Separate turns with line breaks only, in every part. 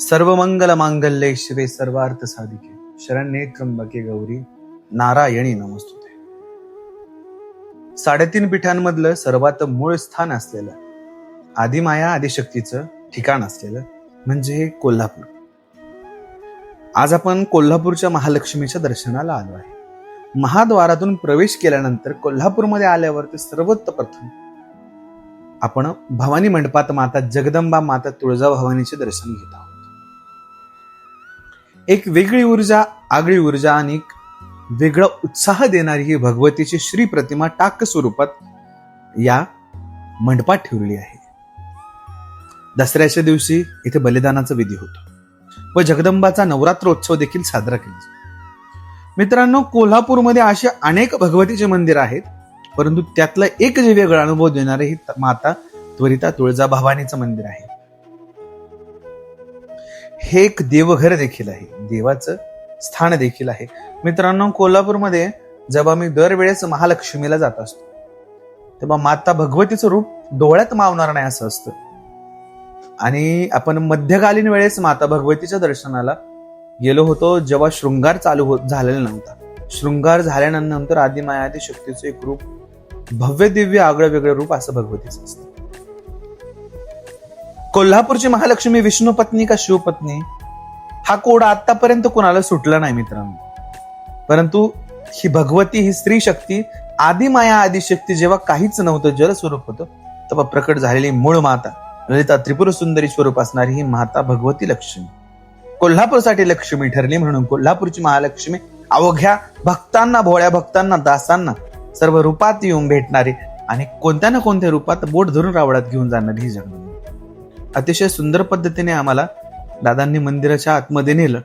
सर्व मंगल मांगल्ये शिवे सर्वार्थ साधिके. शरण्ये त्र्यंबके गौरी नारायणी नमस्तुते. साडेतीन पीठांमधलं सर्वात मूळ स्थान असलेलं आदिमाया आदिशक्तीचं ठिकाण असलेलं म्हणजे कोल्हापूर. आज आपण कोल्हापूरच्या महालक्ष्मीच्या दर्शनाला आलो आहे. महाद्वारातून प्रवेश केल्यानंतर कोल्हापूरमध्ये आल्यावरती सर्वप्रथम आपण भवानी मंडपात माता जगदंबा माता तुळजा भवानीचे दर्शन घेत आहोत. एक वेगळी ऊर्जा आगळी ऊर्जा आणि एक वेगळा उत्साह देणारी ही भगवतीची श्री प्रतिमा टाक स्वरूपात या मंडपात ठेवली आहे. दसऱ्याच्या दिवशी इथे बलिदानाचा विधी होतो. व जगदंबाचा नवरात्रोत्सव देखील साजरा केला जातो. मित्रांनो कोल्हापूरमध्ये असे अनेक भगवतीचे मंदिर आहेत परंतु त्यातलं एक जे वेगळा अनुभव देणारे ही माता त्वरिता तुळजा भवानीचं मंदिर आहे. हे एक देवघर देखील आहे. देवाचं स्थान देखील आहे. मित्रांनो कोल्हापूरमध्ये जेव्हा मी दरवेळेस महालक्ष्मीला जात असतो तेव्हा माता भगवतीचं रूप डोळ्यात मावणार नाही असं असतं. आणि आपण मध्यकालीन वेळेस माता भगवतीच्या दर्शनाला गेलो होतो जेव्हा शृंगार चालू होत झालेला नव्हता. शृंगार झाल्यानंतर आदिमाया शक्तीचं एक रूप भव्य दिव्य आगळं वेगळं रूप असं भगवतीचं असतं. कोल्हापूरची महालक्ष्मी विष्णू पत्नी का शिवपत्नी हा कोड आतापर्यंत कोणाला सुटला नाही मित्रांनो. परंतु ही भगवती ही स्त्री शक्ती आदिमाया आदिशक्ती जेव्हा काहीच नव्हतं जल स्वरूप होतं तेव्हा प्रकट झालेली मूळ माता ललिता त्रिपुर सुंदरी स्वरूप असणारी ही माता भगवती लक्ष्मी. कोल्हापूरसाठी लक्ष्मी ठरली म्हणून कोल्हापूरची महालक्ष्मी अवघ्या भक्तांना भोळ्या भक्तांना दासांना सर्व रूपात येऊन भेटणारी आणि कोणत्या ना कोणत्या रूपात बोट धरून रावळात घेऊन जाणारी ही जगदंबा अतिशय सुंदर पद्धतीने आम्हाला दादांनी मंदिराच्या आतमध्ये नेलं.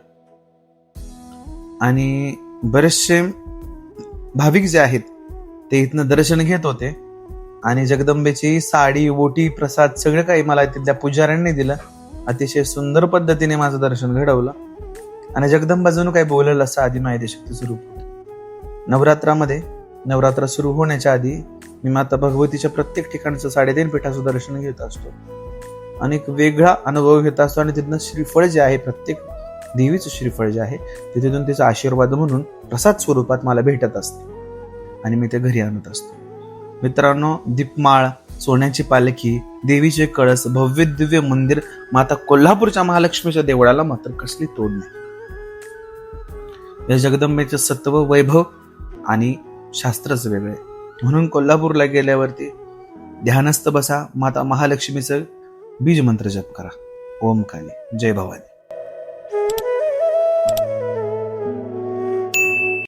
आणि बरेचसे भाविक जे आहेत ते इथनं दर्शन घेत होते. आणि जगदंबेची साडी ओटी प्रसाद सगळं काही मला तिथल्या पुजाऱ्यांनी दिलं. अतिशय सुंदर पद्धतीने माझं दर्शन घडवलं. आणि जगदंबा जणू काही बोललं असं आधी माहिती शक्ती सुरू नवरात्रामध्ये नवरात्र सुरू होण्याच्या आधी मी माता भगवतीच्या प्रत्येक ठिकाणचं साडेतीन पीठाचं दर्शन घेत असतो. आणि एक वेगळा अनुभव घेत असतो. आणि तिथनं श्रीफळ जे आहे प्रत्येक देवीचं श्रीफळ जे आहे ते तिथून तिचा आशीर्वाद म्हणून प्रसाद स्वरूपात मला भेटत असते. आणि मी ते घरी आणत असतो. मित्रांनो दीपमाळ सोन्याची पालखी देवीचे कळस भव्य दिव्य मंदिर माता कोल्हापूरच्या महालक्ष्मीच्या देवळाला मात्र कसली तोड नाही. या जगदंबेचे सत्व वैभव आणि शास्त्रच वेगळे. म्हणून कोल्हापूरला गेल्यावरती ध्यानस्थ बसा माता महालक्ष्मीचं बीज मंत्र जप करा. ओम काली. जय भवानी.